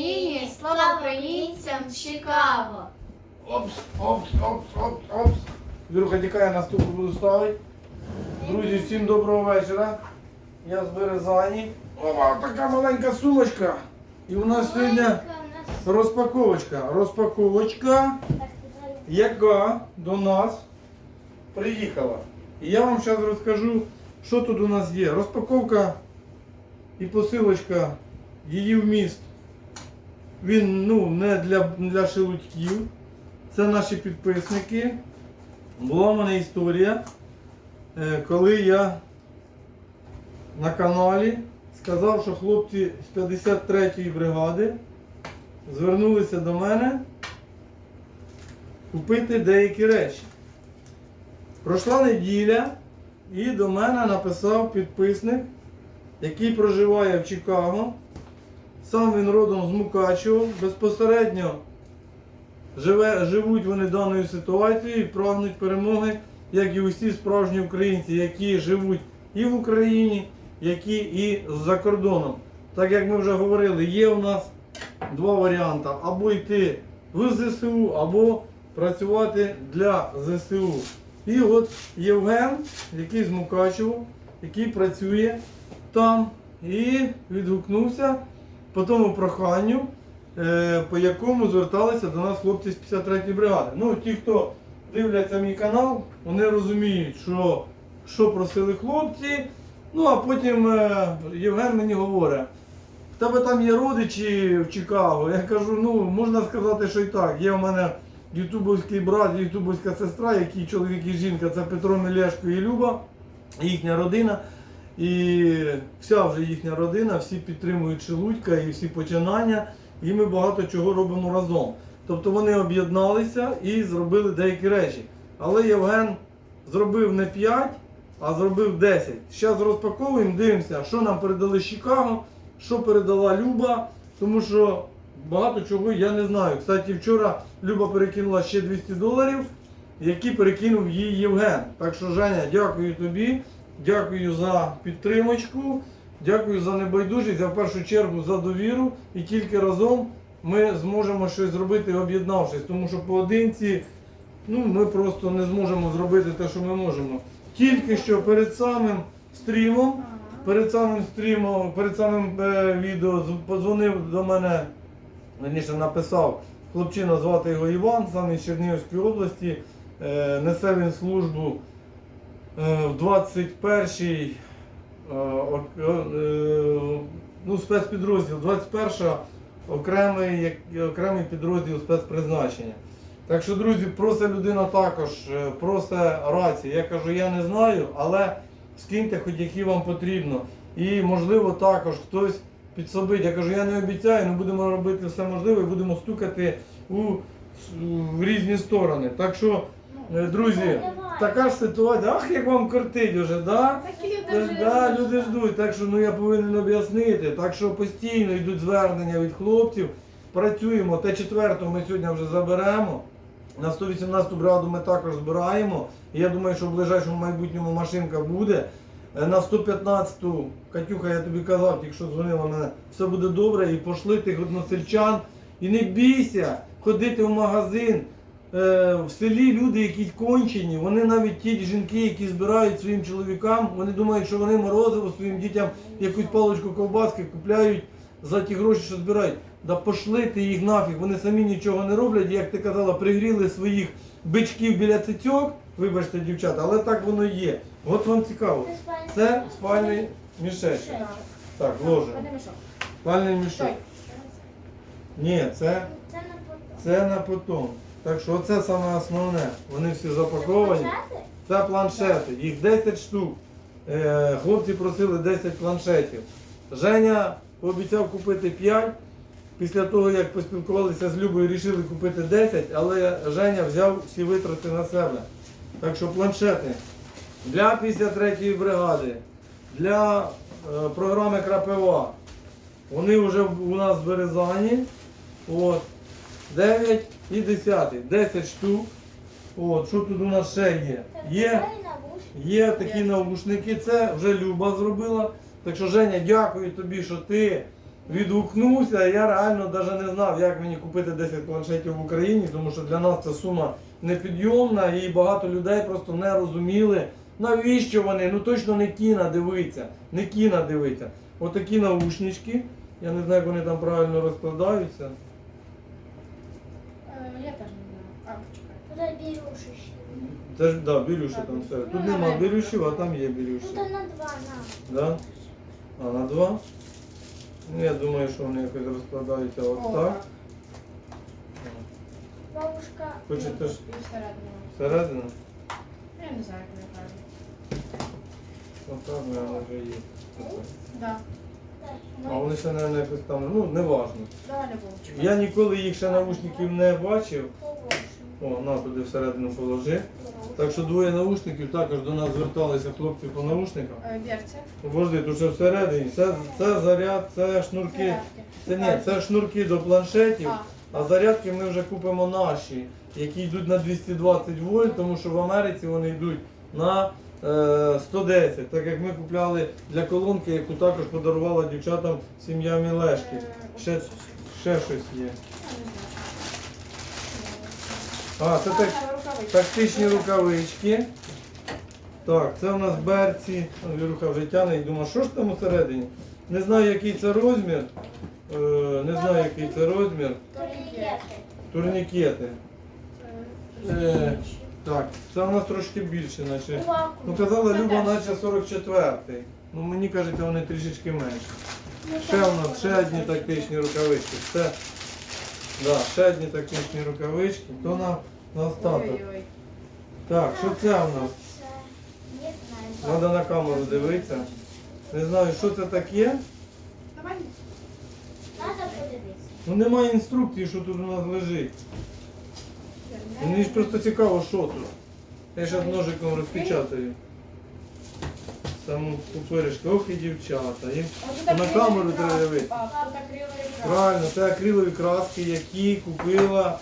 Україні! Слава українцям з Чикаго! Опс, опс, опс, опс, опс. Віруха, тікає на ступу буду ставити. Друзі, всім доброго вечора. Я з Березані. Ова, така маленька сумочка. І у нас сьогодні розпаковочка. Розпаковочка, яка до нас приїхала. І я вам зараз розкажу, що тут у нас є. Розпаковка і посилочка, її вміст. Він ну, не для, для шелудьків. Це наші підписники. Була в мене історія, е, коли я на каналі сказав, що хлопці з 53-ї бригади звернулися до мене купити деякі речі. Пройшла неділя і до мене написав підписник, який проживає в Чикаго. Сам він родом з Мукачево, безпосередньо живе, живуть вони даною ситуацією прагнуть перемоги, як і усі справжні українці, які живуть і в Україні, які і за кордоном. Так як ми вже говорили, є у нас два варіанти: або йти в ЗСУ, або працювати для ЗСУ. І от Євген, який з Мукачево, який працює там, і відгукнувся по тому проханню, е, по якому зверталися до нас хлопці з 53-ї бригади. Ну, ті, хто дивляться мій канал, вони розуміють, що, що просили хлопці. Ну, а потім е, Євген мені говорить, в тебе там є родичі в Чикаго. Я кажу, ну можна сказати, що і так. Є у мене ютубовський брат, ютубовська сестра, які чоловік і жінка, це Петро Мелешко і Люба, їхня родина. І вся вже їхня родина, всі підтримують Шелудька і всі починання, і ми багато чого робимо разом. Тобто вони об'єдналися і зробили деякі речі. Але Євген зробив не 5, а зробив 10. Зараз розпаковуємо, дивимося, що нам передали з Чикаго, що передала Люба, тому що багато чого я не знаю. Кстати, вчора Люба перекинула ще 200 доларів, які перекинув їй Євген. Так що, Женя, дякую тобі. Дякую за підтримочку, дякую за небайдужість, а в першу чергу за довіру. І тільки разом ми зможемо щось зробити, об'єднавшись. Тому що поодинці ну, ми просто не зможемо зробити те, що ми можемо. Тільки що перед самим стрімом, перед самим стрімом, перед самим е, відео з- подзвонив до мене, верніше написав хлопчина, звати його Іван, сам із Чернігівської області. Е, несе він службу в 21-й е, е, ну, спецпідрозділ, 21 окремий, окремий підрозділ спецпризначення. Так що, друзі, просить людина також, е, просить рації. Я кажу, я не знаю, але скиньте хоч які вам потрібно. І можливо також хтось підсобить. Я кажу, я не обіцяю, ми будемо робити все можливе і будемо стукати у, в різні сторони. Так що, е, друзі, така ж ситуація. Ах, як вам кортить уже, да? Це ж, да, люди ждуть, так що ну я повинен об'яснити. Так що постійно йдуть звернення від хлопців. Працюємо. Т4 ми сьогодні вже заберемо. На 118 бригаду ми також збираємо. І я думаю, що в ближайшому майбутньому машинка буде. Е, На 115-ту, Катюха, я тобі казав, тільки що дзвонила мене, все буде добре. І пошли тих односельчан. І не бійся ходити в магазин. Е, в селі люди якісь кончені, вони навіть ті жінки, які збирають своїм чоловікам, вони думають, що вони морозиво своїм дітям якусь паличку ковбаски купляють за ті гроші, що збирають. Да пошли ти їх нафіг, вони самі нічого не роблять, як ти казала, пригріли своїх бичків біля цицьок, вибачте, дівчата, але так воно є. От вам цікаво. Це спальний мішечок. Так, ложимо. Спальний мішок. Ні, це це на потом. Так що оце саме основне. Вони всі запаковані. Це планшети, їх 10 штук. Е, Хлопці просили 10 планшетів. Женя пообіцяв купити 5. Після того, як поспілкувалися з Любою, вирішили купити 10, але Женя взяв всі витрати на себе. Так що планшети для 53-ї бригади, для е, програми Крапива. Вони вже у нас в Березані. От. 9 і 10. 10 штук. От, що тут у нас ще є? Є, є такі навушники, це вже Люба зробила. Так що, Женя, дякую тобі, що ти відгукнувся. Я реально навіть не знав, як мені купити 10 планшетів в Україні, тому що для нас ця сума непідйомна і багато людей просто не розуміли, навіщо вони. Ну точно не кіна дивиться, не кіна дивиться. Отакі наушнички. Я не знаю, як вони там правильно розкладаються. Е, Я теж не знаю. А, почекай. Куда берешь еще? Це ж да, бірюші там все. Тут нема бірюшів, а там є бірюші. Ну, да на два, на. Да? А на два? Ну, я думаю, що вони якось розкладаються О, от так. Бабушка. Хочете ж І всередину. всередину? Я не знаю, як вони правильно. Отак, мабуть, вже є. Да. А вони ще, мабуть, якось там, ну, не важно. Вовчик. Я ніколи їх ще наушників не бачив. О, на туди всередину положи. Так що двоє наушників також до нас зверталися хлопці по наушникам. Е, Берці. Вожди, тут ще всередині. Це, це заряд, це шнурки. Це ні, це шнурки до планшетів. А, зарядки ми вже купимо наші, які йдуть на 220 вольт, тому що в Америці вони йдуть на е, 110, так як ми купляли для колонки, яку також подарувала дівчатам сім'я Мілешки. е, Ще, ще щось є. А, це так, тактичні рукавички. Так, це у нас берці. Он Віруха вже тяне і думає, що ж там усередині? Не знаю, який це розмір. Е, не знаю, який це розмір. Турнікети. Е, Так, це у нас трошки більше, наче. Ну казала Люба, наче 44-й. Ну мені кажете, вони трішечки менше. Ну, Ще у нас ще одні тактичні рукавички. Це, да, ще одні тактичні рукавички. То на, на остаток. Так, що це у нас? Треба на камеру дивитися. Не знаю, що це таке. Надо подивитися. Ну немає інструкції, що тут у нас лежить. Мені ж просто цікаво, що тут. Я зараз ножиком розпечатаю. Саму пупиришку. Ох і дівчата. Їм на камеру треба дивитися. А. Правильно, це акрилові краски, які купила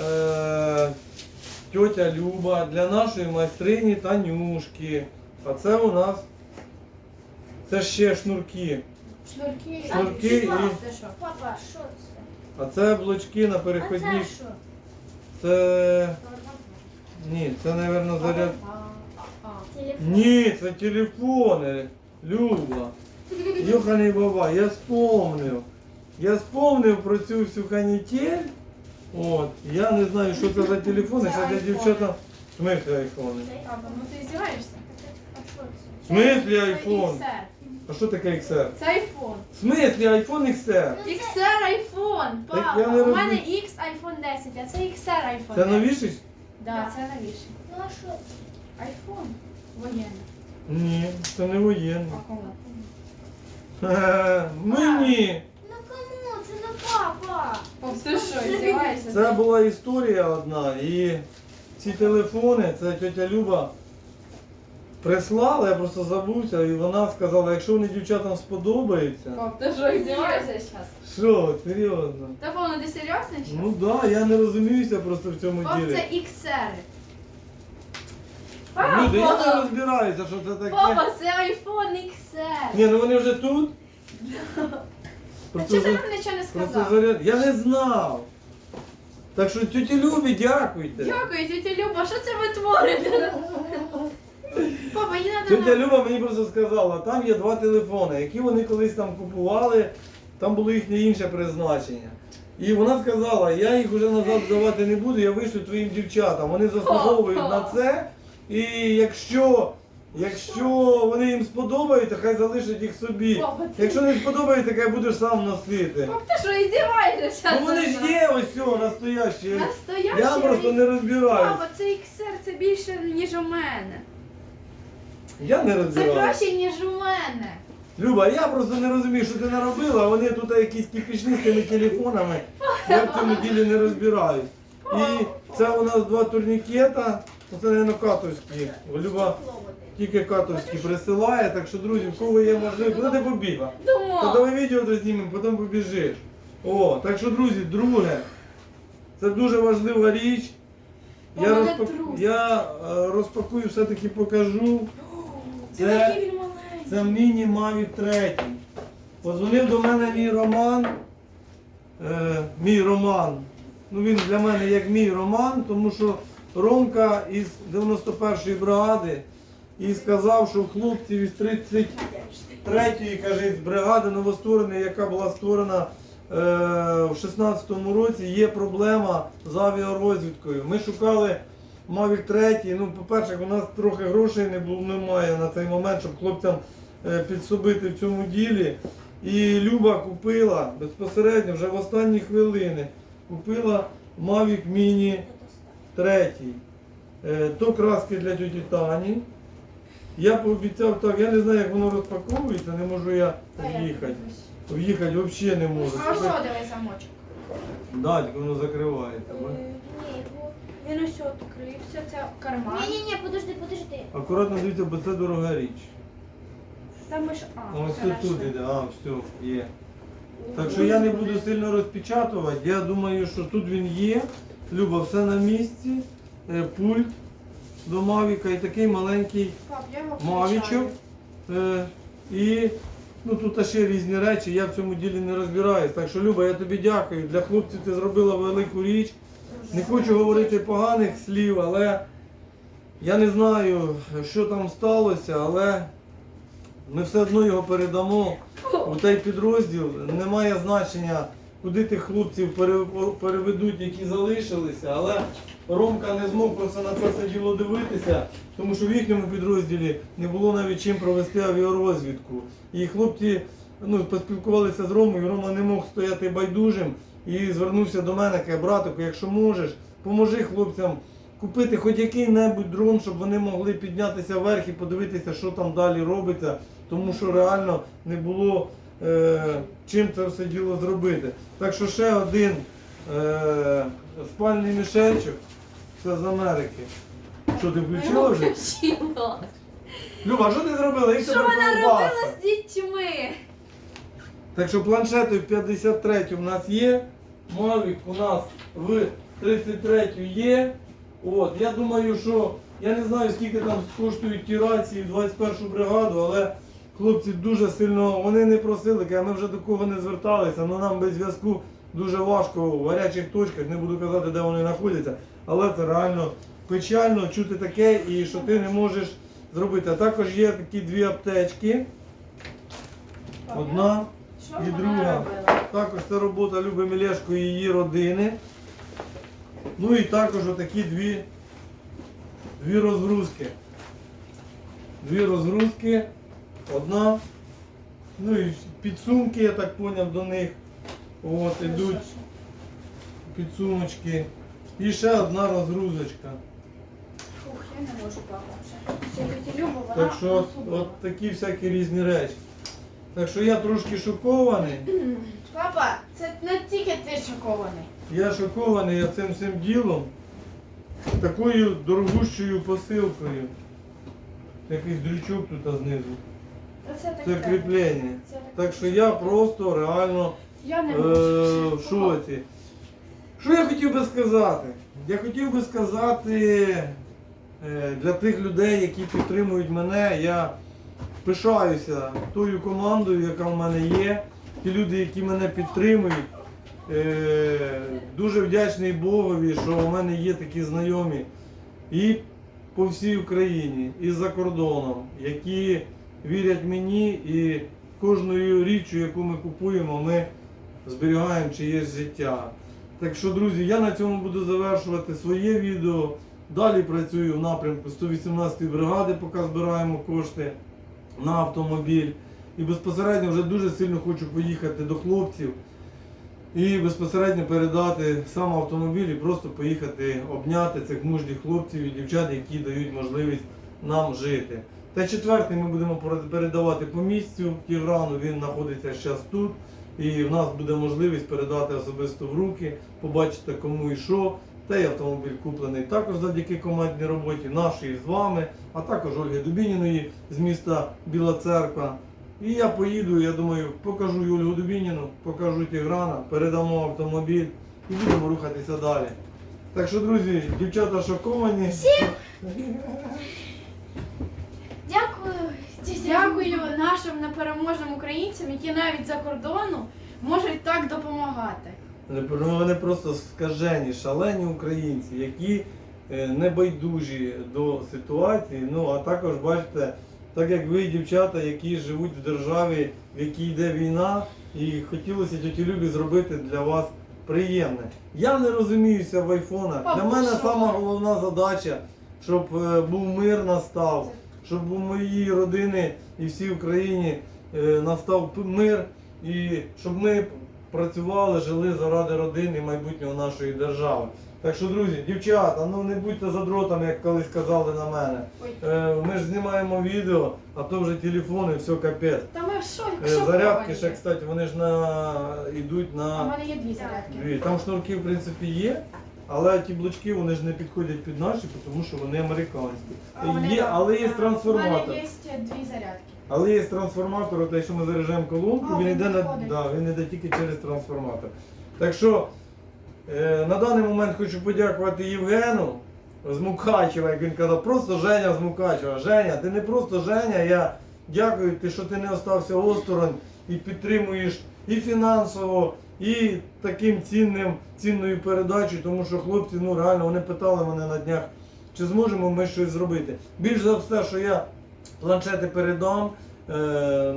е, тьотя Люба для нашої майстрині Танюшки. А це у нас це ще шнурки. Шнурки. Шнурки і- Папа, що це? А це блочки на А переходні. це що? Це. Ні, це, мабуть, заряд. Телефон. Ні, це телефони. Люба. Йоханий баба, я спомнив. Я спомнив про цю всю канітель. От. Я не знаю, що це за телефони. Це айфони. дівчата. В смислі айфони? Папа, ну ти здіваєшся? В смислі айфон? А що таке XR? Це айфон. В смислі айфон XR? XR Так папа. я не У мене розумію. X iPhone 10, а це XR iPhone Це 10. новіший? Да, це новіше. Ну а що? Айфон. Воєнний. Ні, це не воєнний. А кому? Хе-хе, Мені. Ну кому? Це не папа. Пап, ти що, здіваєшся? Це була історія одна, і ці телефони, це тетя Люба прислала, я просто забувся, і вона сказала, якщо вони дівчатам сподобаються. Пап, ти що, здіваєшся зараз? Що, серйозно? Та повно, ти серйозно зараз? Ну так, да, я не розуміюся просто в цьому Пап, ділі. це XR. Люди, я не Папа, розбираюся, що це таке. папа, це iPhone XR. Ні, ну вони вже тут. Та Просто, чого ти за- нам нічого не просто сказав? заряд. Я не знав. Так що тьоті Любі, дякуйте. Дякую, тетя Люба, що це ви творите? Папа, їй Тетя. Люба мені просто сказала, там є два телефони, які вони колись там купували, там було їхнє інше призначення. І вона сказала, я їх вже назад здавати не буду, я вишлю твоїм дівчатам. Вони заслуговують на це. І якщо, якщо вони їм сподобаються, хай залишать їх собі. Папа, ти... Якщо не сподобається, хай будеш сам носити. Пап, ти що, іздіваєшся? Ну вони ж є ось цього настоящі. Настоящий Я просто не розбираюсь. Папа, це XR, це більше, ніж у мене. Я не Це розбираюсь. краще, ніж у мене. Люба, я просто не розумію, що ти наробила, а вони тут якісь кипішні з тими телефонами. Я в цьому ділі не розбираюсь. І це у нас два турнікета, це не катовські. Люба тільки катовські присилає, так що, друзі, в кого є можливість, куди ти побігла? Та Думав. давай відео дознімемо, потім побіжиш. О, так що, друзі, друге, це дуже важлива річ. Я, мене трус. я е, розпакую, все-таки покажу. Це Це- такий він маленький. Це міні Mavic 3. Подзвонив до мене мій Роман. Е, мій Роман. Ну він для мене як мій Роман, тому що Ромка із 91-ї бригади і сказав, що хлопців із 33-ї, каже, з бригади новоствореної, яка була створена е, в 16-му році, є проблема з авіарозвідкою. Ми шукали Mavic 3. Ну, по-перше, у нас трохи грошей не було, немає на цей момент, щоб хлопцям е, підсобити в цьому ділі. І Люба купила безпосередньо вже в останні хвилини. Купила Mavic Mini 3. Е, То краски для тьоті Тані. Я пообіцяв так, я не знаю, як воно розпаковується, не можу я в'їхати. В'їхати взагалі не можу. А що диви замочок? Да, тільки воно закривається. Ні. Він ось відкрився, це карман. Ні-ні-ні, подожди, подожди. Акуратно дивіться, бо це дорога річ. Там ми ж... А, ось це тут, іде, а, все, є. Так що я не буду сильно розпечатувати. Я думаю, що тут він є. Люба, все на місці. Е, Пульт до Мавіка і такий маленький Пап, я його Мавічок. Е, І ну, тут ще різні речі, я в цьому ділі не розбираюсь. Так що, Люба, я тобі дякую. Для хлопців ти зробила велику річ. Не хочу говорити поганих слів, але я не знаю, що там сталося, але ми все одно його передамо у той підрозділ. Немає значення, куди тих хлопців переведуть, які залишилися, але Ромка не змог просто на це все діло дивитися, тому що в їхньому підрозділі не було навіть чим провести авіарозвідку. І хлопці ну, поспілкувалися з Ромою, Рома не мог стояти байдужим і звернувся до мене, каже, братику, якщо можеш, поможи хлопцям купити хоч який-небудь дрон, щоб вони могли піднятися вверх і подивитися, що там далі робиться, тому що реально не було е, чим це все діло зробити. Так що ще один е, спальний мішечок, це з Америки. Що ти включила вже? Включила. Люба, що ти зробила? Їх Що тепер вона робила з дітьми? Так що планшети в 53 у нас є, Mavic у нас в 33 є. От, я думаю, що я не знаю, скільки там коштують ті рації в 21 бригаду, але хлопці дуже сильно, вони не просили, кажуть, ми вже до кого не зверталися, але нам без зв'язку дуже важко в гарячих точках, не буду казати, де вони знаходяться, але це реально печально чути таке і що ти не можеш зробити. А також є такі дві аптечки. Одна. І друга. Також це робота Люби Мілешко і її родини. Ну і також отакі дві, дві розгрузки. Дві розгрузки. Одна. Ну і підсумки, я так поняв, до них. От, ідуть підсумочки. І ще одна розгрузочка. Фух, я не можу папа Так що от такі всякі різні речі. Так що я трошки шокований. Папа, це не тільки ти шокований. Я шокований я цим всім ділом. Такою дорогущою посилкою. Якийсь дрючок тут знизу. Оце Це таке. кріплення. Це таке. Так що я просто реально Я не е, в шоці. Що я хотів би сказати? Я хотів би сказати е, для тих людей, які підтримують мене, я пишаюся тою командою, яка в мене є. Ті люди, які мене підтримують. Е, Дуже вдячний Богові, що у мене є такі знайомі і по всій Україні, і за кордоном, які вірять мені і кожною річчю, яку ми купуємо, ми зберігаємо чиєсь життя. Так що, друзі, я на цьому буду завершувати своє відео. Далі працюю в напрямку 118-ї бригади, поки збираємо кошти на автомобіль. І безпосередньо вже дуже сильно хочу поїхати до хлопців і безпосередньо передати сам автомобіль і просто поїхати обняти цих мужніх хлопців і дівчат, які дають можливість нам жити. Та четвертий ми будемо передавати по місцю Тіграну, він знаходиться зараз тут. І в нас буде можливість передати особисто в руки, побачити кому і що. Цей автомобіль куплений також завдяки командній роботі нашої з вами, а також Ольги Дубініної з міста Біла Церква. І я поїду, я думаю, покажу Ольгу Дубініну, покажу Тіграна, передамо автомобіль і будемо рухатися далі. Так що, друзі, дівчата шоковані. Дякую, Дякую нашим непереможним українцям, які навіть за кордону можуть так допомагати. Вони- ну, просто скажені, шалені українці, які е, не байдужі до ситуації. Ну а також бачите, так як ви, дівчата, які живуть в державі, в якій йде війна, і хотілося тьоті Любі зробити для вас приємне. Я не розуміюся в айфонах. Для мене сама головна задача, щоб е, був мир настав, щоб у моїй родини і всій Україні е, настав мир, і щоб ми працювали, жили заради родини і майбутнього нашої держави. Так що, друзі, дівчата, ну не будьте задротами, як колись казали на мене. Е, ми ж знімаємо відео, а то вже телефони, все капець. Та ми що, Е, зарядки ще, кстати, вони ж на йдуть У на мене є дві зарядки. дві. Там шнурки, в принципі, є. Але ті блочки вони ж не підходять під наші, тому що вони американські. А, вони Є, але є трансформатор. У мене є дві зарядки. Але є трансформатор, те, що ми заряджаємо колонку, А, він він йде на да, він йде тільки через трансформатор. Так що е, на даний момент хочу подякувати Євгену з Мукачева, як він казав, просто Женя з Мукачева. Женя, ти не просто Женя, я дякую, ти, що ти не остався осторонь і підтримуєш і фінансово, і таким цінним, цінною передачею, тому що хлопці, ну реально, вони питали мене на днях, чи зможемо ми щось зробити. Більш за все, що я планшети передам. Е,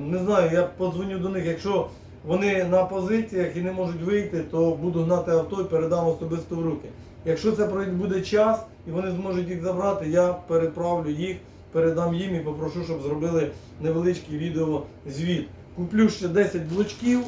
не знаю, я подзвоню до них. Якщо вони на позиціях і не можуть вийти, то буду гнати авто і передам особисто в руки. Якщо це буде час і вони зможуть їх забрати, я переправлю їх, передам їм і попрошу, щоб зробили невеличкий відеозвіт. Куплю ще 10 блочків.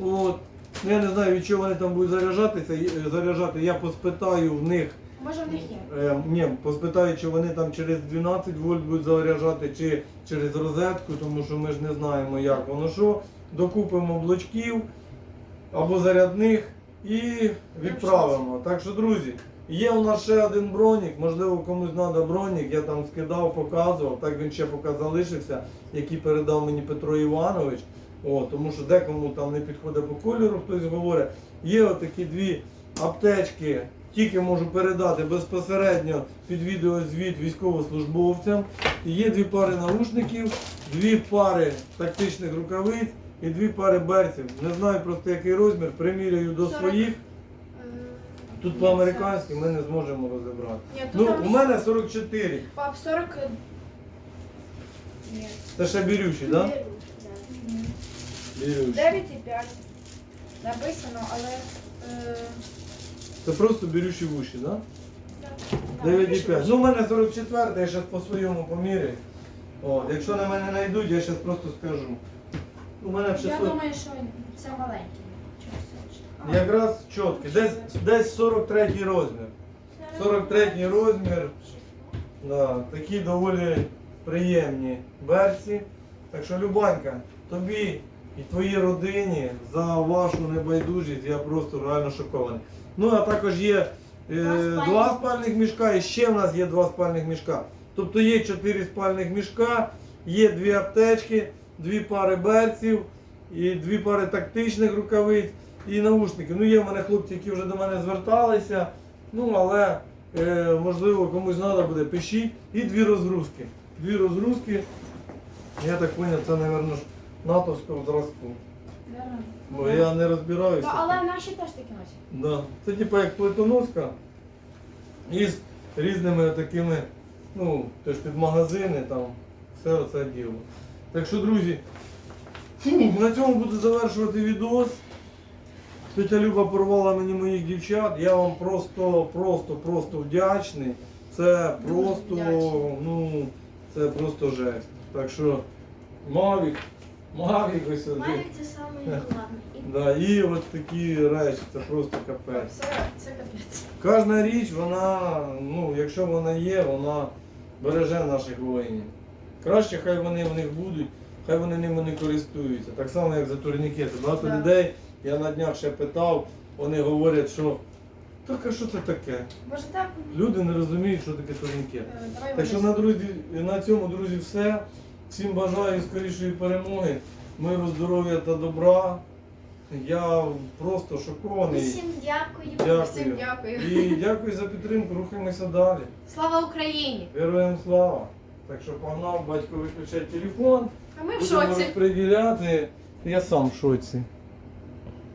От. Ну, Я не знаю, від чого вони там будуть заряджатися. е, заряджати. Я поспитаю в них. Може в них є. Е, ні, поспитаю, чи вони там через 12 вольт будуть заряджати, чи через розетку, тому що ми ж не знаємо, як воно що. Докупимо блочків або зарядних і відправимо. Так що, друзі, є у нас ще один бронік, можливо, комусь треба бронік, я там скидав, показував, так він ще поки залишився, який передав мені Петро Іванович. О, тому що декому там не підходить по кольору, хтось говорить. Є отакі дві аптечки, тільки можу передати безпосередньо під відеозвіт військовослужбовцям. І є дві пари наушників, дві пари тактичних рукавиць і дві пари берців. Не знаю просто який розмір, приміряю до своїх. Тут по-американськи ми не зможемо розібрати. Ні, тут Ну, там у мене 44. Пап, 40... Ні. Це ще бірючі, так? Да. Бірючі. 9,5. Написано, але... Е... Це просто бірючі вуші, так? да, 9,5. Ну, у мене 44, я зараз по своєму поміряю. От, якщо на мене знайдуть, я зараз просто скажу. У мене в Я думаю, що це маленький. Якраз чіткий. Десь, десь 43 розмір. 43 розмір. Да, такі доволі приємні берці. Так що, Любанька, тобі і твоїй родині за вашу небайдужість я просто реально шокований. Ну, а також є е, Два спальних. два спальних мішка і ще в нас є два спальних мішка. Тобто є чотири спальних мішка, є дві аптечки, дві пари берців, і дві пари тактичних рукавиць і наушники. Ну, є в мене хлопці, які вже до мене зверталися. Ну, але е, можливо комусь треба буде, пишіть. І дві розгрузки. Дві розгрузки. Я так зрозумів, це, мабуть, натовського зразку. Бо я не розбираюся. Але наші теж такі носять. Да. Це типу як плитоноска із різними такими, ну, теж під магазини там, все оце діло. Так що, друзі, на цьому буду завершувати відос. Тетя Люба порвала мені моїх дівчат. Я вам просто, просто, просто вдячний. Це просто, вдячний. ну, це просто жесть. Так що, Мавік, Мавік ось сюди. Мавік це саме головне. І Да, і от такі речі, це просто капець. Це, це капець. Кожна річ, вона, ну, якщо вона є, вона береже наших воїнів. Краще хай вони в них будуть, хай вони ними не користуються. Так само, як за турнікети. Багато Да. людей, я на днях ще питав, вони говорять, що так а що це таке? Може так? Люди не розуміють, що таке турнікет. Е, Давай Так що на, друзі, на цьому, друзі, все. Всім бажаю скорішої перемоги, миру, здоров'я та добра. Я просто шокований. Усім дякую. Дякую. Всім дякую. І дякую за підтримку. Рухаємося далі. Слава Україні! Героям слава! Так що погнав батько виключає телефон. А ми в Будемо шоці. Я сам в шоці.